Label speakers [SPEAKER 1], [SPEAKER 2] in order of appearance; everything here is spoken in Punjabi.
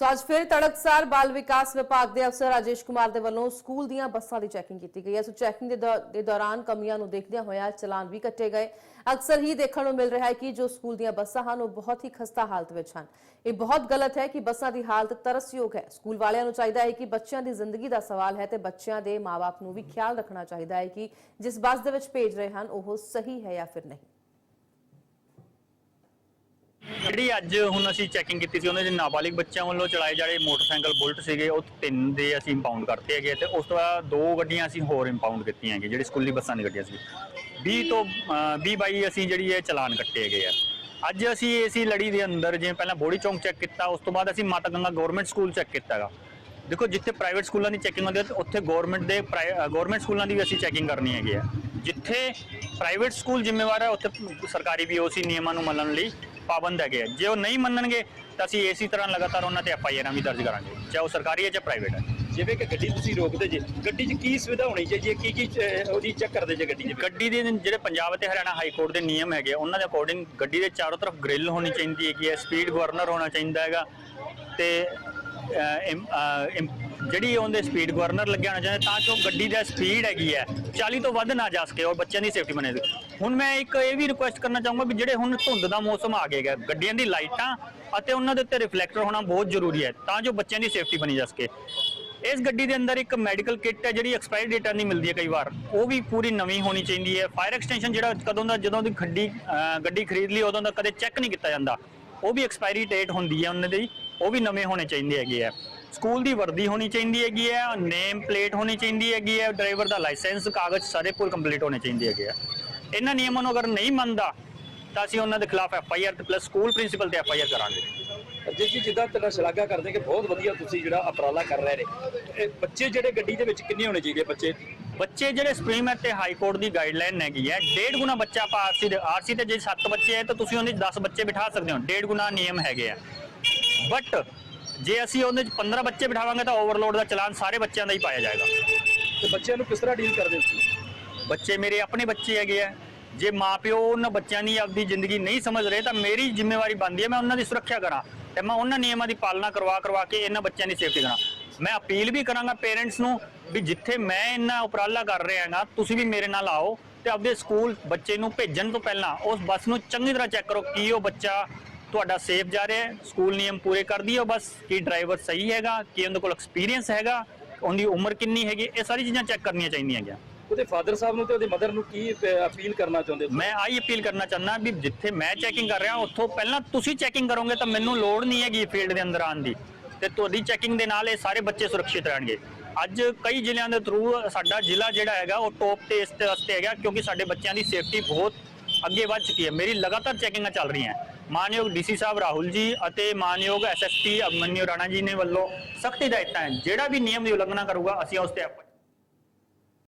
[SPEAKER 1] ਸੋ ਅੱਜ ਫਿਰ ਤੜਕਸਾਰ ਬਾਲ ਵਿਕਾਸ ਵਿਭਾਗ ਦੇ ਅਫਸਰ ਰਾਜੇਸ਼ ਕੁਮਾਰ ਦੇ ਵੱਲੋਂ ਸਕੂਲ ਦੀਆਂ ਬੱਸਾਂ ਦੀ ਚੈਕਿੰਗ ਕੀਤੀ ਗਈ ਹੈ। ਸੋ ਚੈਕਿੰਗ ਦੇ ਦੌਰਾਨ ਕਮੀਆਂ ਨੂੰ ਦੇਖਦਿਆਂ ਹੋਇਆ ਚਲਾਨ ਵੀ ਕੱਟੇ ਗਏ। ਅਕਸਰ ਹੀ ਦੇਖਣ ਨੂੰ ਮਿਲ ਰਿਹਾ ਹੈ ਕਿ ਜੋ ਸਕੂਲ ਦੀਆਂ ਬੱਸਾਂ ਹਨ, ਉਹ ਬਹੁਤ ਹੀ ਖਸਤਾ ਹਾਲਤ ਵਿੱਚ ਹਨ। ਇਹ ਬਹੁਤ ਗਲਤ ਹੈ ਕਿ ਬੱਸਾਂ ਦੀ ਹਾਲਤ ਤਰਸਯੋਗ ਹੈ। ਸਕੂਲ ਵਾਲਿਆਂ ਨੂੰ ਚਾਹੀਦਾ ਹੈ ਕਿ ਬੱਚਿਆਂ ਦੀ ਜ਼ਿੰਦਗੀ ਦਾ ਸਵਾਲ ਹੈ ਤੇ ਬੱਚਿਆਂ ਦੇ ਮਾਪੇ ਨੂੰ ਵੀ ਖਿਆਲ ਰੱਖਣਾ ਚਾਹੀਦਾ ਹੈ ਕਿ ਜਿਸ ਬੱਸ ਦੇ ਵਿੱਚ ਭੇਜ ਰਹੇ ਹਨ, ਉਹ ਸਹੀ ਹੈ ਜਾਂ ਫਿਰ ਨਹੀਂ।
[SPEAKER 2] ਜਿਹੜੀ ਅੱਜ ਹੁਣ ਅਸੀਂ ਚੈਕਿੰਗ ਕੀਤੀ ਸੀ ਉਹਨਾਂ ਦੇ ਨਾਬਾਲਿਗ ਬੱਚਿਆਂ ਵੱਲੋਂ ਚਲਾਏ ਜਾ ਰਹੇ ਮੋਟਰਸਾਈਕਲ ਬੁਲਟ ਸੀਗੇ ਉਹ ਤਿੰਨ ਦੇ ਅਸੀਂ ਇੰਪਾਊਂਡ ਕਰਤੇ ਹੈਗੇ ਤੇ ਉਸ ਤੋਂ ਬਾਅਦ ਦੋ ਗੱਡੀਆਂ ਅਸੀਂ ਹੋਰ ਇੰਪਾਊਂਡ ਕੀਤੀਆਂ ਹੈਗੇ ਜਿਹੜੀ ਸਕੂਲੀ ਬੱਸਾਂ ਦੀ ਗੱਡੀਆਂ ਸੀ। 20 ਤੋਂ ਅਹ, 20 22 ਅਸੀਂ ਜਿਹੜੀ ਇਹ ਚਲਾਨ ਕੱਟੇ ਹੈਗੇ ਆ। ਅੱਜ ਅਸੀਂ ਏਸੀ ਲੜੀ ਦੇ ਅੰਦਰ ਜਿਵੇਂ ਪਹਿਲਾਂ ਬੋੜੀ ਚੌਂਕ ਚੈੱਕ ਕੀਤਾ ਉਸ ਤੋਂ ਬਾਅਦ ਅਸੀਂ Mata Ganga government school check ਕੀਤਾ ਹੈਗਾ। ਦੇਖੋ ਜਿੱਥੇ ਪ੍ਰਾਈਵੇਟ ਸਕੂਲਾਂ ਦੀ ਚੈਕਿੰਗ ਹੁੰਦੀ ਹੈ ਉੱਥੇ ਗਵਰਨਮੈਂਟ ਦੇ ਗਵਰਨਮੈਂਟ ਸਕੂਲਾਂ ਦੀ ਵੀ ਅਸੀਂ ਚੈਕਿੰਗ ਕਰਨੀ ਹੈਗੀ ਆ। ਜਿੱਥੇ ਪ੍ਰਾਈਵੇਟ ਸਕੂਲ ਜ਼ਿੰਮੇਵਾਰ ਹੈ ਉੱਥੇ ਸਰਕਾਰੀ ਵੀ ਉਸੇ ਨਿਯਮਾਂ ਨੂੰ ਮੰਨਣ ਲਈ। ਪਾਬੰਦ ਹੈਗੇ ਆ। ਜੇ ਉਹ ਨਹੀਂ ਮੰਨਣਗੇ ਤਾਂ ਅਸੀਂ ਇਸੇ ਤਰ੍ਹਾਂ ਲਗਾਤਾਰ ਉਹਨਾਂ ਤੇ ਐਫ ਆਈ ਆਰਾਂ ਵੀ ਦਰਜ ਕਰਾਂਗੇ। ਚਾਹੇ ਉਹ ਸਰਕਾਰੀ ਹੈ ਚਾਹੇ ਪ੍ਰਾਈਵੇਟ ਹੈ।
[SPEAKER 3] ਜਿਵੇਂ ਕਿ ਗੱਡੀ ਤੁਸੀਂ ਰੋਕਦੇ ਜੇ ਗੱਡੀ 'ਚ ਕੀ ਸੁਵਿਧਾ ਹੋਣੀ ਚਾਹੀਦੀ ਹੈ? ਕੀ ਕੀ ਅਹ, ਉਹਦੀ ਚੈੱਕ ਕਰਦੇ ਜੇ ਗੱਡੀ 'ਚ
[SPEAKER 2] ਗੱਡੀ ਦੇ ਜਿਹੜੇ ਪੰਜਾਬ ਅਤੇ ਹਰਿਆਣਾ ਹਾਈ ਕੋਰਟ ਦੇ ਨਿਯਮ ਹੈਗੇ ਆ, ਉਹਨਾਂ ਦੇ ਅਕੋਰਡਿੰਗ ਗੱਡੀ ਦੇ ਚਾਰੋਂ ਤਰਫ ਗ੍ਰਿਲ ਹੋਣੀ ਚਾਹੀਦੀ ਹੈਗੀ ਹੈ ਸਪੀਡ ਗਵਰਨਰ ਹੋਣਾ ਚਾਹੀਦਾ ਹੈਗਾ ਤੇ ਅਹ, ਇਮ- ਅਹ, ਇਮ- ਜਿਹੜੀ ਉਹਦੇ ਸਪੀਡ ਗਵਰਨਰ ਲੱਗਿਆ ਹੋਣਾ ਚਾਹੀਦਾ ਤਾਂ ਜੋ ਗੱਡੀ ਦਾ ਸਪੀਡ ਹੈਗੀ ਹੈ 40 ਤੋਂ ਵੱਧ ਨਾ ਜਾ ਸਕੇ ਔਰ ਬੱਚਿਆਂ ਦੀ ਸੇਫਟੀ ਬਣੇ। ਹੁਣ ਮੈਂ ਇੱਕ ਇਹ ਵੀ ਰਿਕੁਐਸਟ ਕਰਨਾ ਚਾਹੂੰਗਾ ਵੀ ਜਿਹੜੇ ਹੁਣ ਧੁੰਦ ਦਾ ਮੌਸਮ ਆ ਗਿਆ ਗੱਡੀਆਂ ਦੀ ਲਾਈਟਾਂ ਅਤੇ ਉਹਨਾਂ ਦੇ ਉੱਤੇ ਰਿਫਲੈਕਟਰ ਹੋਣਾ ਬਹੁਤ ਜ਼ਰੂਰੀ ਹੈ ਤਾਂ ਜੋ ਬੱਚਿਆਂ ਦੀ ਸੇਫਟੀ ਬਣੀ ਜਾ ਸਕੇ। ਇਸ ਗੱਡੀ ਦੇ ਅੰਦਰ ਇੱਕ ਮੈਡੀਕਲ ਕਿੱਟ ਹੈ ਜਿਹੜੀ ਐਕਸਪਾਇਰੀ ਡੇਟਾ ਨਹੀਂ ਮਿਲਦੀ ਹੈ ਕਈ ਵਾਰ। ਉਹ ਵੀ ਪੂਰੀ ਨਵੀਂ ਹੋਣੀ ਚਾਹੀਦੀ ਹੈ। ਫਾਇਰ ਐਕਸਟੈਂਸ਼ਨ ਜਿਹੜਾ ਕਦੋਂ ਦਾ ਜਦੋਂ ਦੀ ਗੱਡੀ ਗੱਡੀ ਖਰੀਦ ਲਈ ਉਦੋਂ ਦਾ ਕਦੇ ਚੈੱਕ ਨਹੀਂ ਕੀਤਾ ਜਾਂਦਾ। ਉਹ ਵੀ ਐਕਸਪਾਇਰੀ ਡੇਟ ਹੁੰਦੀ ਹੈ ਉਹਨਾਂ ਦੀ। ਉਹ ਵੀ ਨਵੇਂ ਹੋਣੇ ਚਾਹੀਦੇ ਹੈਗੇ ਆ ਸਕੂਲ ਦੀ ਵਰਦੀ ਹੋਣੀ ਚਾਹੀਦੀ ਹੈਗੀ ਹੈ। ਨੇਮ ਪਲੇਟ ਹੋਣੀ ਚਾਹੀਦੀ ਹੈਗੀ ਹੈ। ਡਰਾਈਵਰ ਦਾ ਲਾਇਸੈਂਸ ਕਾਗਜ਼ ਸਾਰੇ ਪੂਰੇ ਕੰਪਲੀਟ ਹੋਣੇ ਚਾਹੀਦੇ ਹੈਗੇ ਆ ਇਹਨਾਂ ਨਿਯਮਾਂ ਨੂੰ ਅਗਰ ਨਹੀਂ ਮੰਨਦਾ ਤਾਂ ਅਸੀਂ ਉਹਨਾਂ ਦੇ ਖਿਲਾਫ ਐਫ ਆਈ ਆਰ ਤੇ ਪਲੱਸ ਸਕੂਲ ਪ੍ਰਿੰਸੀਪਲ ਤੇ ਐਫ ਆਈ ਆਰ ਕਰਾਂਗੇ।
[SPEAKER 3] ਜੀ ਜੀ ਜਿੱਦਾਂ ਤੁਹਾਡਾ ਸ਼ਲਾਘਾ ਕਰਦੇ ਕਿ ਬਹੁਤ ਵਧੀਆ ਤੁਸੀਂ ਜਿਹੜਾ ਉਪਰਾਲਾ ਕਰ ਰਹੇ ਨੇ ਇਹ ਬੱਚੇ ਜਿਹੜੇ ਗੱਡੀ ਦੇ ਵਿੱਚ ਕਿੰਨੇ ਹੋਣੇ ਚਾਹੀਦੇ ਬੱਚੇ?
[SPEAKER 2] ਬੱਚੇ ਜਿਹੜੇ ਸੁਪਰੀਮ ਤੇ ਹਾਈ ਕੋਰਟ ਦੀ ਗਾਈਡਲਾਈਨ ਹੈਗੀ ਹੈ ਡੇਢ ਗੁਣਾ ਬੱਚਾ ਆਪਾਂ ਆਰਸੀ ਦੇ ਆਰਸੀ ਤੇ ਜੇ 7 ਬੱਚੇ ਹੈ ਤਾਂ ਤੁਸੀਂ ਉਹਦੇ 'ਚ 10 ਬੱਚੇ ਬਿਠਾ ਸਕਦੇ ਹੋ ਡੇਢ ਗੁਣਾ ਨਿਯਮ ਹੈਗੇ ਆ। ਬਟ ਜੇ ਅਸੀਂ ਉਹਦੇ 'ਚ 15 ਬੱਚੇ ਬਿਠਾਵਾਂਗੇ ਤਾਂ ਓਵਰਲੋਡ ਦਾ ਚਲਾਨ ਸਾਰੇ ਬੱਚਿਆਂ ਦਾ ਹੀ ਪਾਇਆ ਜਾਏਗਾ।
[SPEAKER 3] ਤੇ ਬੱਚਿਆਂ ਨੂੰ ਕਿਸ ਤਰ੍ਹਾਂ ਡੀਲ ਕਰਦੇ ਹੋ ਤੁਸੀਂ?
[SPEAKER 2] ਬੱਚੇ ਮੇਰੇ ਆਪਣੇ ਬੱਚੇ ਹੈਗੇ ਆ। ਜੇ ਮਾਪਿਓ ਉਹਨਾਂ ਬੱਚਿਆਂ ਦੀ ਆਪਦੀ ਜ਼ਿੰਦਗੀ ਨਹੀਂ ਸਮਝ ਰਹੇ, ਤਾਂ ਮੇਰੀ ਜ਼ਿੰਮੇਵਾਰੀ ਬਣਦੀ ਹੈ, ਮੈਂ ਉਹਨਾਂ ਦੀ ਸੁਰੱਖਿਆ ਕਰਾਂ ਤੇ ਮੈਂ ਉਹਨਾਂ ਨਿਯਮਾਂ ਦੀ ਪਾਲਣਾ ਕਰਵਾ ਕਰਵਾ ਕੇ ਇਹਨਾਂ ਬੱਚਿਆਂ ਦੀ ਸੇਫਟੀ ਕਰਾਂ। ਮੈਂ ਅਪੀਲ ਵੀ ਕਰਾਂਗਾ ਪੇਰੈਂਟਸ ਨੂੰ ਵੀ ਜਿੱਥੇ ਮੈਂ ਇੰਨਾ ਉਪਰਾਲਾ ਕਰ ਰਿਹਾ ਹਾਂ ਤੁਸੀਂ ਵੀ ਮੇਰੇ ਨਾਲ ਆਓ ਤੇ ਆਪਦੇ ਸਕੂਲ ਬੱਚੇ ਨੂੰ ਭੇਜਣ ਤੋਂ ਪਹਿਲਾਂ ਉਸ ਬੱਸ ਨੂੰ ਚੰਗੀ ਤਰ੍ਹਾਂ ਚੈੱਕ ਕਰੋ ਕੀ ਉਹ ਬੱਚਾ ਤੁਹਾਡਾ ਸੇਫ ਜਾ ਰਿਹਾ ਹੈ, ਸਕੂਲ ਨਿਯਮ ਪੂਰੇ ਕਰਦੀ ਹੈ ਉਹ ਬੱਸ, ਕੀ ਡਰਾਈਵਰ ਸਹੀ ਹੈਗਾ, ਕੀ ਉਹਦੇ ਕੋਲ ਐਕਸਪੀਰੀਅੰਸ ਹੈਗਾ, ਉਹਦੀ ਉਮਰ ਕਿੰਨੀ ਹੈਗੀ, ਇਹ ਸਾਰੀ ਚੀਜ਼ਾਂ ਚੈੱਕ ਕਰਨੀਆਂ ਚਾਹੀਦੀਆਂ ਹੈਗੀਆਂ।
[SPEAKER 3] ਉਹਦੇ ਫਾਦਰ ਸਾਹਿਬ ਨੂੰ ਤੇ ਉਹਦੇ ਮਦਰ ਨੂੰ ਕੀ ਅਪੀਲ ਕਰਨਾ ਚਾਹੁੰਦੇ ਹੋ?
[SPEAKER 2] ਮੈਂ ਆਹੀ ਅਪੀਲ ਕਰਨਾ ਚਾਹੁੰਦਾ ਵੀ ਜਿੱਥੇ ਮੈਂ ਚੈਕਿੰਗ ਕਰ ਰਿਹਾ, ਉੱਥੋਂ ਪਹਿਲਾਂ ਤੁਸੀਂ ਚੈਕਿੰਗ ਕਰੋਗੇ ਤਾਂ ਮੈਨੂੰ ਲੋੜ ਨਹੀਂ ਹੈਗੀ ਫੀਲਡ ਦੇ ਅੰਦਰ ਆਉਣ ਦੀ। ਤੇ ਤੁਹਾਡੀ ਚੈਕਿੰਗ ਦੇ ਨਾਲ ਇਹ ਸਾਰੇ ਬੱਚੇ ਸੁਰੱਖਿਅਤ ਰਹਿਣਗੇ। ਅੱਜ ਕਈ ਜ਼ਿਲ੍ਹਿਆਂ ਦੇ ਥਰੂ ਸਾਡਾ ਜ਼ਿਲ੍ਹਾ ਜਿਹੜਾ ਹੈਗਾ, ਉਹ ਟੌਪ ਤੇ ਇਸ ਵਾਸਤੇ ਹੈਗਾ ਕਿਉਂਕਿ ਸਾਡੇ ਬੱਚਿਆਂ ਦੀ ਸੇਫਟੀ ਬਹੁਤ ਅੱਗੇ ਵੱਧ ਚੁੱਕੀ ਹੈ। ਮੇਰੀ ਲਗਾਤਾਰ ਚੈਕਿੰਗਾਂ ਚੱਲ ਰਹੀਆਂ। ਮਾਨਯੋਗ ਡੀਸੀ ਸਾਹਿਬ ਰਾਹੁਲ ਜੀ ਅਤੇ ਮਾਨਯੋਗ ਐਸਐਸਪੀ ਅਮਨਿਓ ਰਾਣਾ ਜੀ ਨੇ ਵੱਲੋਂ ਸਖਤ ਹਦਾਇਤਾਂ ਹੈ ਜਿਹੜਾ ਵੀ ਨਿਯਮ ਦੀ ਉਲੰਘਣਾ ਕਰੂਗਾ, ਅਸੀਂ ਉਸ ਤੇ ਆਪਾਂ